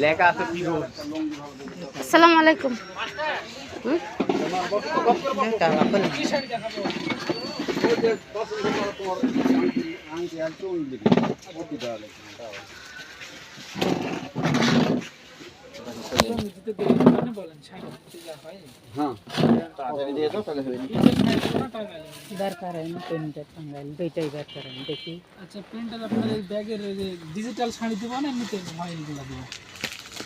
লেখা আছে পিরোজ আসসালামু আলাইকুম হুম? দরকার হয় না পেনটা টাঙ্গাইল দুইটাই দরকার দেখি আচ্ছা প্রিন্টার আপনার এই ব্যাগের ডিজিটাল শাড়ি দেবো না এমনিতে মাইলগুলো দেবো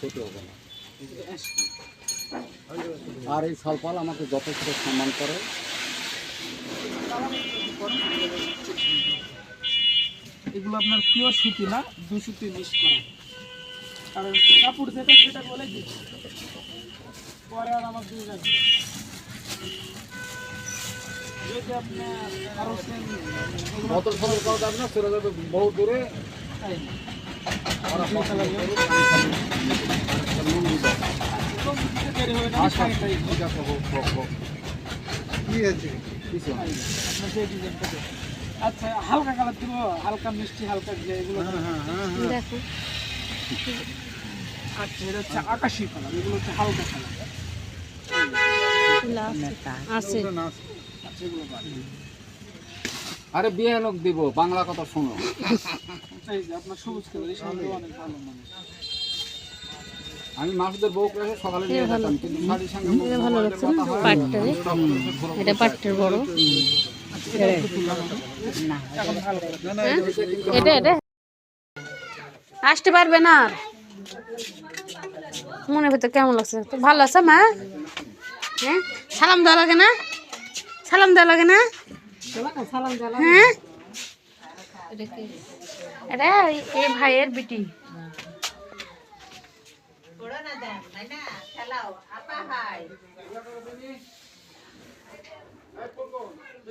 ছোট হব না। আর এই সালপাল আমাকে যথেষ্ট সম্মান করে। এগুলো আপনার প্রিয় সুতি না? দু সুতি মিক্স করা। কারণ কাপড় যেটা সেটা বলে দিচ্ছি পরে আর আমার দিয়ে যাবে যদি আপনি আরও সেম কত যাবে না চলে যাবে বহু দূরে। তাই না। আচ্ছা, হালকা কালার দিব হালকা মিষ্টি হালকা এগুলো দেখো আচ্ছা এটা হচ্ছে আকাশি কালার এগুলো হচ্ছে হালকা কালার আছে আচ্ছা এগুলো। আরে বিয়ে লোক দিব বাংলা কথা শোনো। আপনার সবুজ কালার এই শাড়িগুলো অনেক ভালো মানুষ। আমি মাসুদের বউ করে সকালে নিয়ে যেতাম কিন্তু শাড়ির সঙ্গে ভালো লাগছে না? কথা এটা পাটটার বড়। হ্যাঁ? এটা এটা। আসতে পারবে না মনে ভিতর কেমন লাগছে? ভালো আছে মা? হ্যাঁ? সালাম দেওয়া লাগে না? সালাম দেওয়া লাগে না? হ্যাঁ? এটা এই- এই ভাইয়ের বিটি।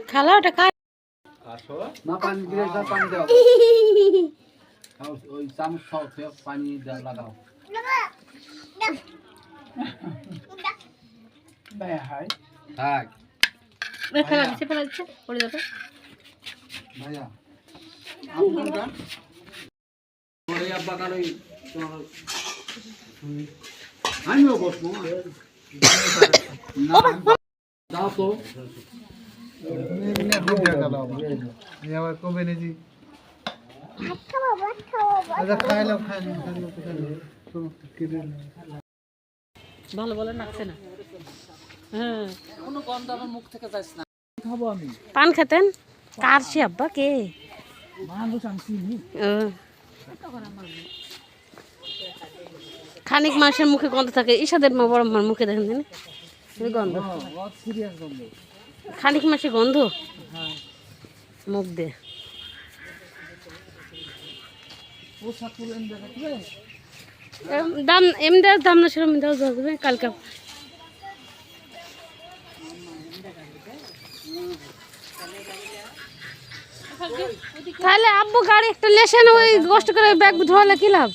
খালা ওটা কার না পানি দিয়ে দাও, পানি দাও। খাও, ওই চামচ খাও খেয়ে পানি দাও, লাগাও। ভাইয়া হাই থাক এ, ফেলা দিচ্ছে ফেলা দিচ্ছে পড়ে যাবে। ভাইয়া। আপনারটা ওই আব্বা কার ওই তোমার আমিও বসবো না দাও তো ভালো বলে নাকছে না। পান খেতেন? কার সে আব্বা? কে? খানিক মাসের মুখে গন্ধ থাকে। ঈশাদের মা বড় মার মুখে দেখেন গন্ধ। খানিক মাসে গন্ধ? মুখ দে। দাম এমনি দাম না সেরকম দাও কালকে তাহলে আব্বু গাড়ি একটা লেসেন ওই কষ্ট করে ব্যাগ ধোয়ালে কি লাভ?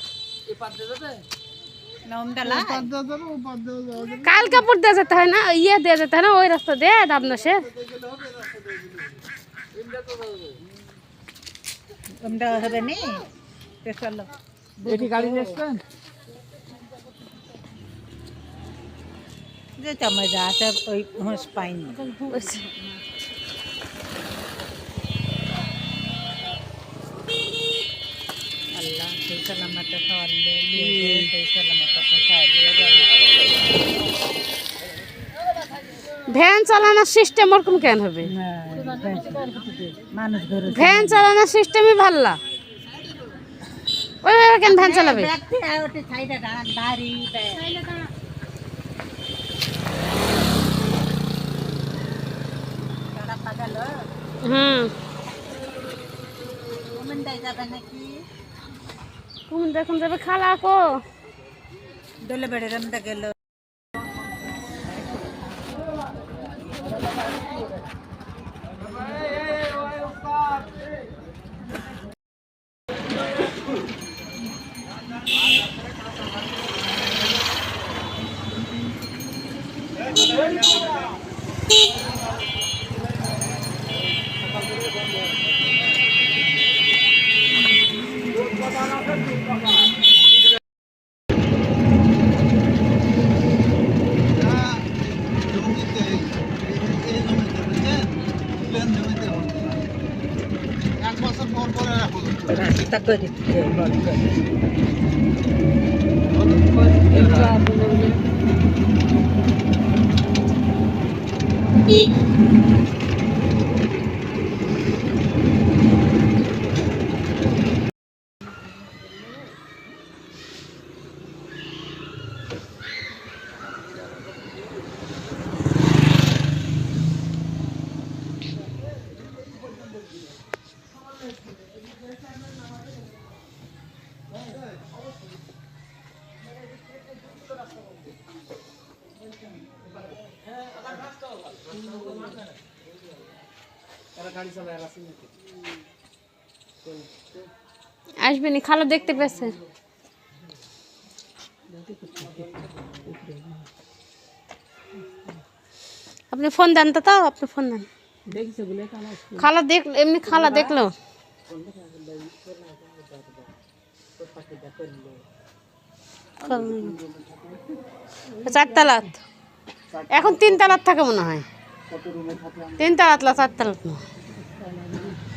কাল কাপড় দিয়ে যেতে হয় না ইয়ে দিয়ে যেতে হয় না ওই রাস্তা দিয়ে দামনা সে। হবে নি? চলো। এটি গাড়ি নিয়েছেন যে মজা আছে ওই হোঁস পাইনি। সালামত খাওয়ালে নিয়ে সেই সালামত পৌঁছায় দিয়ে যাবে ভ্যান চালানোর সিস্টেম ওরকম কেন হবে? ভ্যান চালানোর সিস্টেমই ভাল্লা। ওইভাবে কেন ভ্যান চালাবে? সাইডে হুম। কমেন্টাই যাবে নাকি? কোন দেখুন যাবে খালা কো দলে বেড়ে রান্না গেল রাস্তা করে আসবেনি খালা দেখতে পেয়েছে। আপনি ফোন দেন তো তাও আপনি ফোন দেন। খালা দেখ এমনি খালা দেখল। চার তালাত এখন তিন তালাত থাকে মনে হয়। তিন তালাত না চার তালাত না Tranquilo.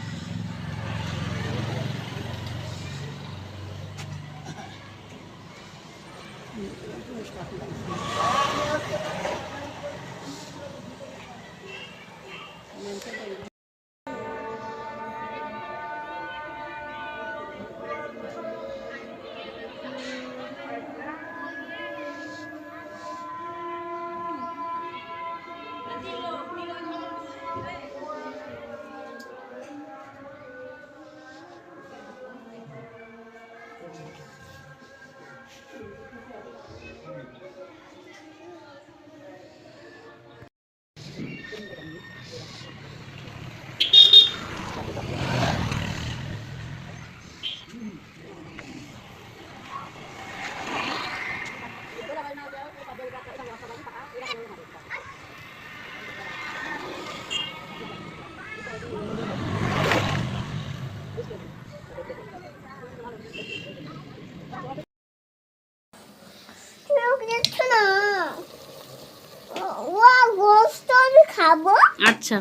আচ্ছা।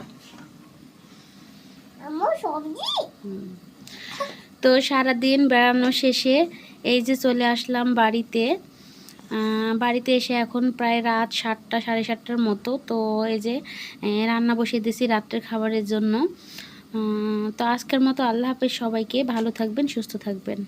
তো সারাদিন বেড়ানো শেষে এই যে চলে আসলাম বাড়িতে। আহ, বাড়িতে এসে এখন প্রায় রাত সাতটা সাড়ে সাতটার মতো। তো এই যে রান্না বসিয়ে দিয়েছি রাত্রের খাবারের জন্য। তো আজকের মতো আল্লাহ হাফেজ সবাইকে ভালো থাকবেন সুস্থ থাকবেন।